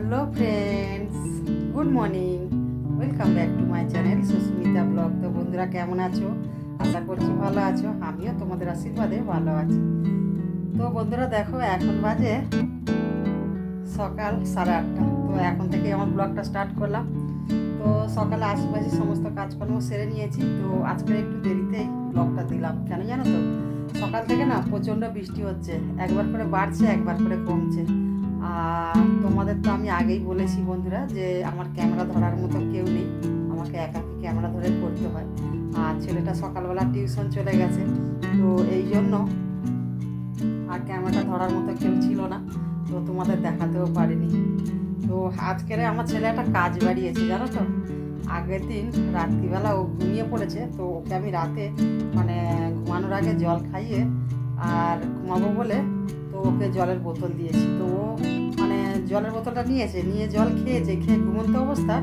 Hello friends good morning welcome back to my channel Susmita vlog তো বন্ধুরা, কেমন আছো? আশা করছি ভালো আছো। আমিও তোমাদের আশীর্বাদে ভালো আছি। তো বন্ধুরা, দেখো, এখন বাজে সকাল সাড়ে আটটা। তো এখন থেকে আমার ব্লগটা স্টার্ট করলাম। তো সকালে আশেপাশে সমস্ত কাজকর্ম সেরে নিয়েছি। তো আজকে একটু দেরিতেই ব্লগটা দিলাম। কেন জানো তো? সকাল থেকে না প্রচণ্ড বৃষ্টি হচ্ছে। একবার করে বাড়ছে, একবার করে কমছে। আর তোমাদের তো আমি আগেই বলেছি বন্ধুরা যে আমার ক্যামেরা ধরার মতো কেউ নেই। আমাকে একাকি ক্যামেরা ধরে করতে হয়। আর ছেলেটা সকালবেলা টিউশন চলে গেছে। তো এই জন্য আর ক্যামেরাটা ধরার মতো কেউ ছিল না। তো তোমাদের দেখাতেও পারিনি। তো আজকের আমার ছেলে একটা কাজ বাড়িয়েছে, জানো তো? আগের দিন রাত্রিবেলা ও ঘুমিয়ে পড়েছে। তো ওকে আমি রাতে মানে ঘুমানোর আগে জল খাইয়ে আর ঘুমাবো বলে তো ওকে জলের বোতল দিয়েছি। তো ও মানে জলের বোতলটা নিয়েছে, নিয়ে জল খেয়েছে, খেয়ে ঘুমন্ত অবস্থা।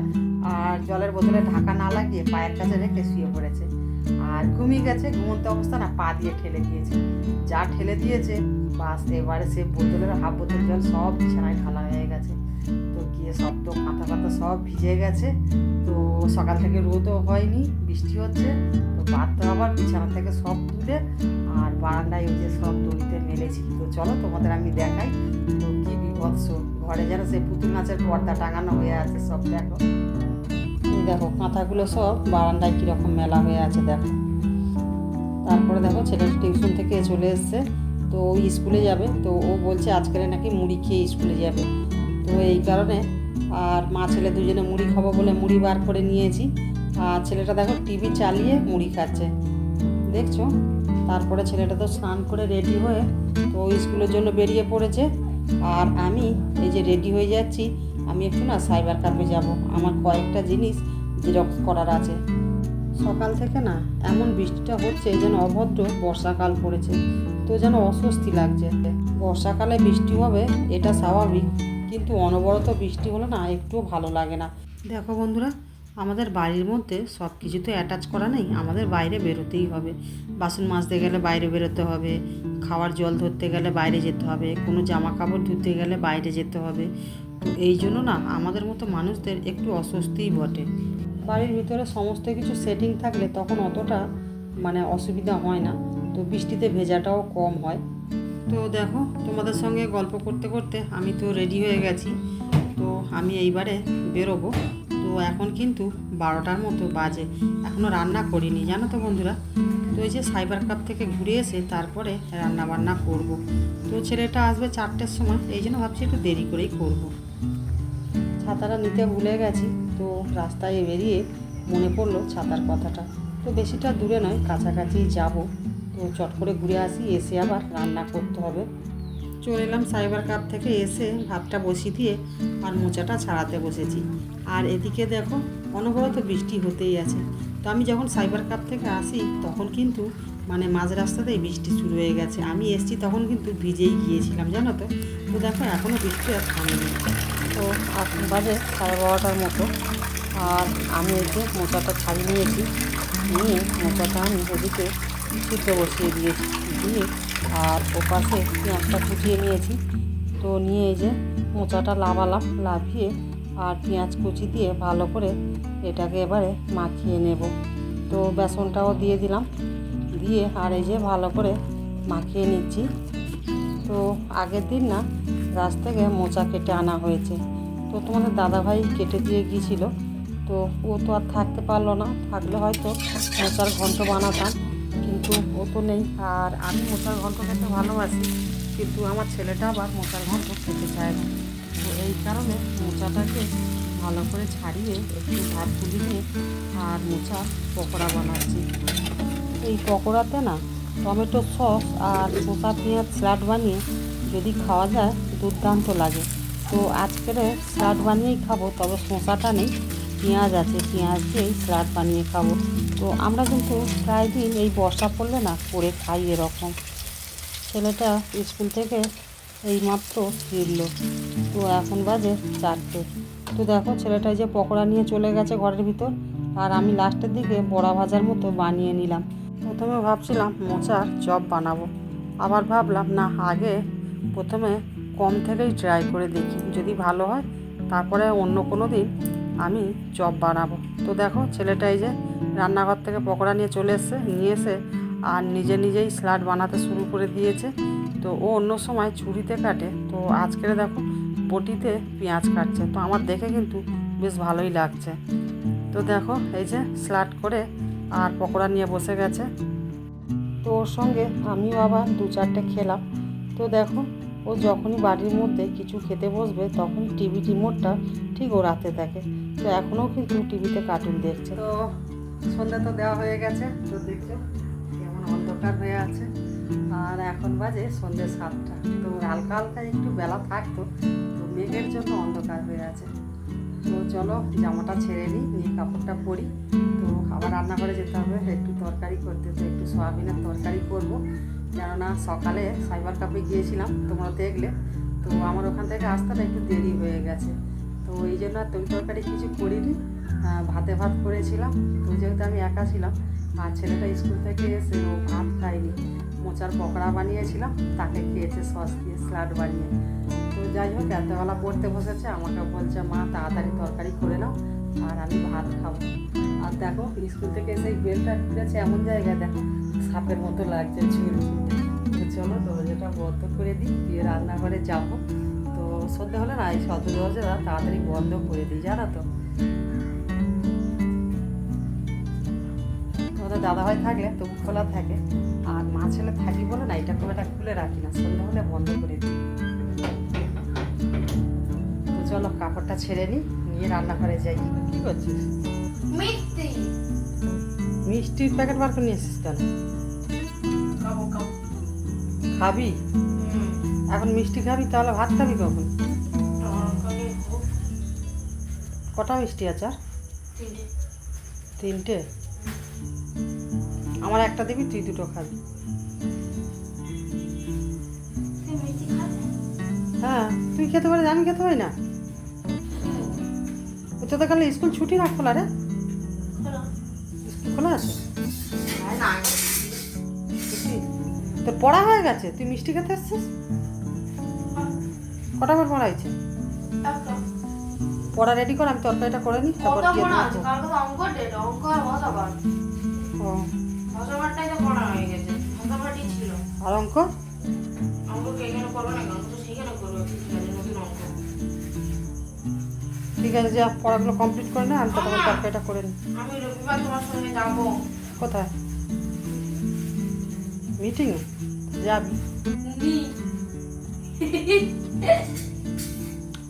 আর জলের বোতলে ঢাকা না লাগিয়ে পায়ের কাছে রেখে শুয়ে পড়েছে। আর ঘুমিয়ে গেছে, ঘুমন্ত অবস্থা না, পা দিয়ে ঠেলে দিয়েছে। যা ঠেলে দিয়েছে, বাস এবারে সে বোতলের হাফ বোতল জল সব বিছানায় ঢালা তো গিয়ে সব তো কাঁথা পাতা সব ভিজে গেছে। তো সকাল থেকে রোদও হয়নি, বৃষ্টি হচ্ছে। তো বাধ্য আবার বিছানা থেকে সব তুলে আর বারান্দায় ওই যে সব দড়িতে মেলেছি। তো চলো তোমাদের আমি দেখাই। তো কি বিভৎস ঘরে যেন সে পুতুল নাচের পর্দা টাঙানো হয়ে আছে সব দেখো। দেখো কাঁথাগুলো সব বারান্দায় কীরকম মেলা হয়ে আছে দেখো। তারপরে দেখো ছেলে টিউশন থেকে চলে এসছে। তো ও স্কুলে যাবে। তো ও বলছে আজকে নাকি মুড়ি খেয়ে স্কুলে যাবে। তো এই কারণে আর মা ছেলে দুজনে মুড়ি খাব বলে মুড়ি বার করে নিয়েছি। আর ছেলেটা দেখো টিভি চালিয়ে মুড়ি খাচ্ছে। দেখছ? তারপরে ছেলেটা তো স্নান করে রেডি হয়ে তো স্কুলের জন্য বেরিয়ে পড়েছে। আর আমি এই যে রেডি হয়ে যাচ্ছি, আমি একটু না সাইবার ক্যাফে যাব। আমার কয়েকটা জিনিস জেরক্স করার আছে। সকাল থেকে না এমন বৃষ্টিটা হচ্ছে যেন অভদ্র বর্ষাকাল পড়েছে। তো যেন অস্বস্তি লাগছে। বর্ষাকালে বৃষ্টি হবে, এটা স্বাভাবিক। কিন্তু অনবরত বৃষ্টি হলে না একটুও ভালো লাগে না। দেখো বন্ধুরা, আমাদের বাড়ির মধ্যে সব কিছু তো অ্যাটাচ করা নেই, আমাদের বাইরে বেরোতেই হবে। বাসন মাজতে গেলে বাইরে বেরোতে হবে, খাওয়ার জল ধরতে গেলে বাইরে যেতে হবে, কোনো জামা কাপড় ধুতে গেলে বাইরে যেতে হবে। তো এই জন্য না আমাদের মতো মানুষদের একটু অস্বস্তিই বটে। বাড়ির ভিতরে সমস্ত কিছু সেটিং থাকলে তখন অতটা মানে অসুবিধা হয় না। তো বৃষ্টিতে ভেজাটাও কম হয়। তো দেখো, তোমাদের সঙ্গে গল্প করতে করতে আমি তো রেডি হয়ে গেছি। তো আমি এইবারে বেরোবো। তো এখন কিন্তু বারোটার মতো বাজে। এখনও রান্না করিনি, জানো তো বন্ধুরা? তো এই যে সাইবার কাপ থেকে ঘুরে এসে তারপরে রান্না বান্না করব। তো ছেলেটা আসবে চারটের সময়, এই জন্য ভাবছি একটু দেরি করেই করব। ছাতাটা নিতে ভুলে গেছি, তো রাস্তায় বেরিয়ে মনে পড়ল ছাতার কথাটা। তো বেশিটা দূরে নয়, কাছাকাছি যাব। চট করে ঘুরে আসি, এসে আবার রান্না করতে হবে। চলে এলাম সাইবার কাপ থেকে এসে ভাতটা বসিয়ে দিয়ে আর মোচাটা ছাড়াতে বসেছি। আর এদিকে দেখো, অনবরত বৃষ্টি হতেই আছে। তো আমি যখন সাইবার কাপ থেকে আসি, তখন কিন্তু মানে মাঝ রাস্তাতেই বৃষ্টি শুরু হয়ে গেছে। আমি এসছি তখন কিন্তু ভিজেই গিয়েছিলাম, জানো তো? তো দেখো এখনও বৃষ্টি আর থামেনি। তো বাজে, সাড়ে বারোটার মতো। আর আমি যে মোচাটা ছাড়িয়ে নিয়েছি। নিয়ে মোচাটা আমি ওদিকে সিদ্ধ বসিয়ে দিয়েছি দিয়ে আর ও পাশে পেঁয়াজটা কুচিয়ে নিয়েছি। তো নিয়ে এই যে মোচাটা লাভালাম, লাভিয়ে আর পেঁয়াজ কুচি দিয়ে ভালো করে এটাকে এবারে মাখিয়ে নেব। তো বেসনটাও দিয়ে দিলাম, দিয়ে আর এই যে ভালো করে মাখিয়ে নিচ্ছি। তো আগের দিন না গাছ থেকে মোচা কেটে আনা হয়েছে। তো তোমাদের দাদাভাই কেটে দিয়ে গিয়েছিল তো ও তো আর থাকতে পারল না। থাকলে হয়তো মোচার ঘন্ট বানাতাম, কিন্তু ও তো নেই। আর আমি মোচার ঘন্ট খেতে ভালোবাসি, কিন্তু আমার ছেলেটা আবার মোচার ঘন্ট খেতে চায় না। তো এই কারণে মোচাটাকে ভালো করে ছাড়িয়ে একটু ভাত তুলে নিয়ে আর মোচা পকোড়া বানাচ্ছি। এই পকোড়াতে না টমেটো সস আর শসা, পেঁয়াজ, স্যালাড বানিয়ে যদি খাওয়া যায় দুর্দান্ত লাগে। তো আজকের স্যালাড বানিয়েই খাব, তবে শসাটা নেই। পেঁয়াজ আছে, পেঁয়াজ দিয়েই স্যালাড বানিয়ে খাব। তো আমরা কিন্তু প্রায় দিন এই বর্ষা পড়লে না, করে খাই এরকম। ছেলেটা স্কুল থেকে এই মাত্র ফিরল। তো এখন বাজে চারটে। তো দেখো ছেলেটা যে পকোড়া নিয়ে চলে গেছে ঘরের ভিতর। আর আমি লাস্টের দিকে বড়া ভাজার মতো বানিয়ে নিলাম। প্রথমে ভাবছিলাম মোচার চপ বানাবো। আবার ভাবলাম, না, আগে প্রথমে কম থেকেই ট্রাই করে দেখি। যদি ভালো হয়, তারপরে অন্য কোনো দিন আমি চপ বানাবো। তো দেখো, ছেলেটা এই যে রান্নাঘর থেকে পকোড়া নিয়ে চলে এসছে, নিয়ে এসে আর নিজে নিজেই স্যালাড বানাতে শুরু করে দিয়েছে। তো ও অন্য সময় ছুরিতে কাটে। তো আজকের দেখো, বটিতে পেঁয়াজ কাটছে। তো আমার দেখে কিন্তু বেশ ভালোই লাগছে। তো দেখো, এই যে স্যালাড করে আর পকোড়া নিয়ে বসে গেছে। তো ওর সঙ্গে আমিও আবার দু চারটে খেলাম। তো দেখো ও যখনই বাড়ির মধ্যে কিছু খেতে বসবে, তখন টিভি রিমোটটা ঠিক ওর হাতে থাকে তো এখনও কিন্তু টিভিতে কার্টুন দেখছে। তো সন্ধ্যা তো দেওয়া হয়ে গেছে তো দেখছ কেমন অন্ধকার হয়ে আছে। আর এখন বাজে সন্ধ্যে সাতটা। তো হালকা হালকা একটু বেলা থাকতো, তো মেঘের জন্য অন্ধকার হয়ে আছে। তো চলো, জামাটা ছেড়ে নিই, নিয়ে কাপড়টা পরি। তো আবার রান্নাঘরে যেতে হবে, একটু তরকারি করতে, তো একটু সয়াবিনের তরকারি করব। কেননা সকালে সাইবার কাপে গিয়েছিলাম তোমরা দেখলে। তো আমার ওখান থেকে আসতে না একটু দেরি হয়ে গেছে। তো এই জন্য আর তরি তরকারি কিছু করিনি। ভাতে ভাত করেছিলাম। তো যেহেতু আমি একা ছিলাম, আর ছেলেটা স্কুল থেকে এসে ও ভাত খায়নি, মোচার পকোড়া বানিয়েছিলাম, তাকে খেয়েছে সস দিয়ে, স্যালাড বানিয়ে। তো যাই হোক এতবেলা পড়তে বসেছে, আমাকে বলছে, মা, তাড়াতাড়ি তরকারি করে নাও, আর আমি ভাত খাব। আর দেখো, স্কুল থেকে এসে বেলটা খুলেছে এমন জায়গায়, দেখো। সাপের মতো লাগছে ঝুলছে তো চলো দরজাটা বন্ধ করে দিই, দিয়ে রান্নাঘরে যাব। তো সন্ধে হলে না, এই সদ্য দরজাটা তাড়াতাড়ি বন্ধ করে দিই, জানো তো। তোমাদের দাদাভাই থাকলে তবু খোলা থাকে। আর মা ছেলে থাকি বলে না, এটা খুব একটা খুলে রাখি না সন্ধ্যা হলে বন্ধ করে দিই। তো চলো কাপড়টা ছেড়ে নিই, নিয়ে রান্নাঘরে যাই। কি করছিস? মিষ্টির প্যাকেট বার করে নিয়ে এসেছিস কেন খাব এখন মিষ্টি খাবি তাহলে ভাত খাবি কখন? কটা মিষ্টি আছে? আর? তিনটে? আমার একটা দিবি তুই দুটো খাবি। হ্যাঁ তুই খেতে পারিস আমি খেতে পারি না। তো কালে স্কুল ছুটি না খোলা রে? খোলো আছে তোর পড়া হয়ে গেছে? তুই মিষ্টি খেতে এসছিস কটা বার পড়া হয়েছে? পড়া রেডি কর আমি তরকারিটা করে নিই তারপর গিয়ে ও। আর অঙ্ক? অঙ্ক কেন করবে না অঙ্ক সেখানে করবে। নতুন অঙ্ক। আছে যা পড়াগুলো কমপ্লিট করে নে আমি তখন তরকারিটা করে নিই আমি রবিবার তোমার সঙ্গে যাব। কোথায়? মিটিংয়ে যাবি?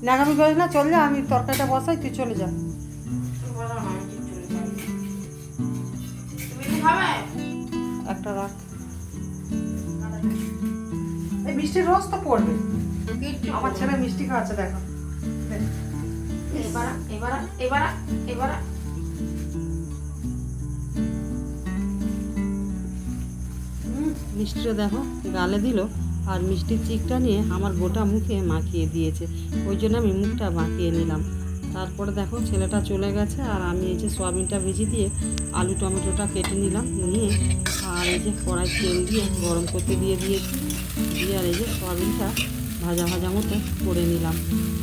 নাগামি করিস না চল যা আমি তরকারিটা বসাই তুই চলে যা। একটা রাখ। এই মিষ্টির রস তো পড়বে। আমার ছেলে মিষ্টি খাওয়াচ্ছে দেখো। মিষ্টিটা দেখো, গালে দিল, আর মিষ্টির চিকটা নিয়ে আমার গোটা মুখে মাখিয়ে দিয়েছে। ওই জন্য আমি মুখটা মাখিয়ে নিলাম। তারপরে দেখো, ছেলেটা চলে গেছে, আর আমি এই যে সোয়াবিনটা ভেজে দিয়ে আলু টমেটোটা কেটে নিলাম, নিয়ে আর এই যে কড়াই তেল দিয়ে গরম করতে দিয়ে দিয়েছি। দিয়ে আর এই যে সোয়াবিনটা ভাজা ভাজা মতো করে নিলাম।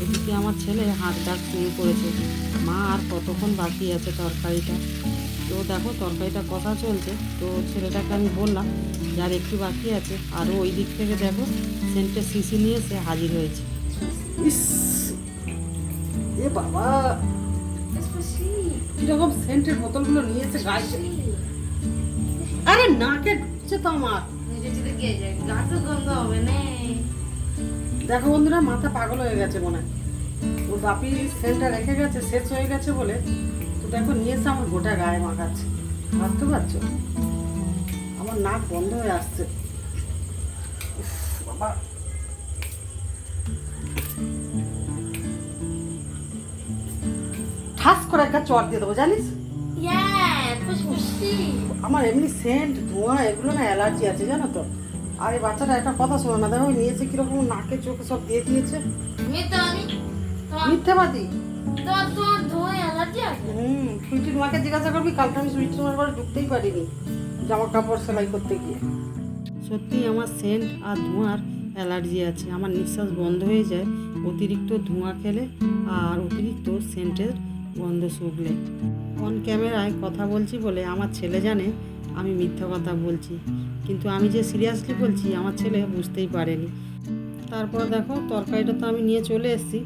এদিকে আমার ছেলে হাত ডাক শুরু করেছে মা আর কতক্ষণ বাকি আছে তরকারিটা? তো দেখো তরকারিটা কথা চলছে তো ছেলেটাকে আমি বললাম যার একটু বাকি আছে আর ওই দিক থেকে দেখো সেন্টের শিশি নিয়ে সে হাজির হয়েছে। ইস এ বাবা। কীরকম সেন্টের বোতলগুলো নিয়ে আরে নাকে ঢুকছে তো আমার। নিজে যদি গিয়ে যায় গাছে গন্ধ হবে না। দেখো বন্ধুরা মাথা পাগল হয়ে গেছে মনে হয়। ওর বাপি সেন্টটা রেখে গেছে শেষ হয়ে গেছে বলে। তো দেখো নিয়ে এসে আমার গোটা গায়ে মাখাচ্ছে। ভাবতে পারছ? আমার নাক বন্ধ হয়ে আসছে। বাবা। ঠাস করে একটা চট দিয়ে দেবো জানিস? আমার এমনি সেন্ট ধোঁয়া এগুলো না অ্যালার্জি আছে জানো তো? আর এই বাচ্চাটা একটা কথা শোনো না দেখো নিয়েছে কীরকম নাকে চোখে সব দিয়ে দিয়েছে। মিথ্যাবাদী? হুম সুইটির মাকে জিজ্ঞাসা করবি কালকে আমি সুইটির মার ঘরে ঢুকতেই পারিনি জামা কাপড় সেলাই করতে গিয়ে। সত্যি আমার সেন্ট আর ধোঁয়ার অ্যালার্জি আছে আমার নিঃশ্বাস বন্ধ হয়ে যায় অতিরিক্ত ধোঁয়া খেলে আর অতিরিক্ত সেন্টের গন্ধ শুকলে। অন ক্যামেরায় কথা বলছি বলে আমার ছেলে জানে আমি মিথ্যা কথা বলছি। কিন্তু আমি যে সিরিয়াসলি বলছি, আমার ছেলে বুঝতেই পারেনি। তারপর দেখো, তরকারিটা তো আমি নিয়ে চলে এসেছি।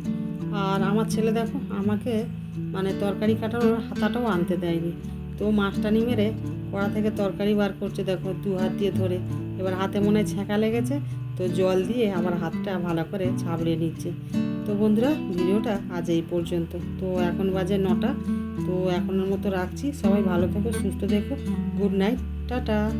আর আমার ছেলে দেখো, আমাকে মানে তরকারি কাটানোর হাতাটাও আনতে দেয়নি। তো মাছটানি মেরে কড়া থেকে তরকারি বার করছে দেখো, দু হাত দিয়ে ধরে। এবার হাতে মনে হয় ছ্যাঁকা লেগেছে, তো জল দিয়ে আমার হাতটা ভালো করে ছাবড়িয়ে নিচ্ছে। তো বন্ধুরা, ভিডিওটা আজ এই পর্যন্ত। তো এখন বাজে নটা। তো এখনের মতো রাখছি। সবাই ভালো থেকো সুস্থ থেকো। Good night. টাটা।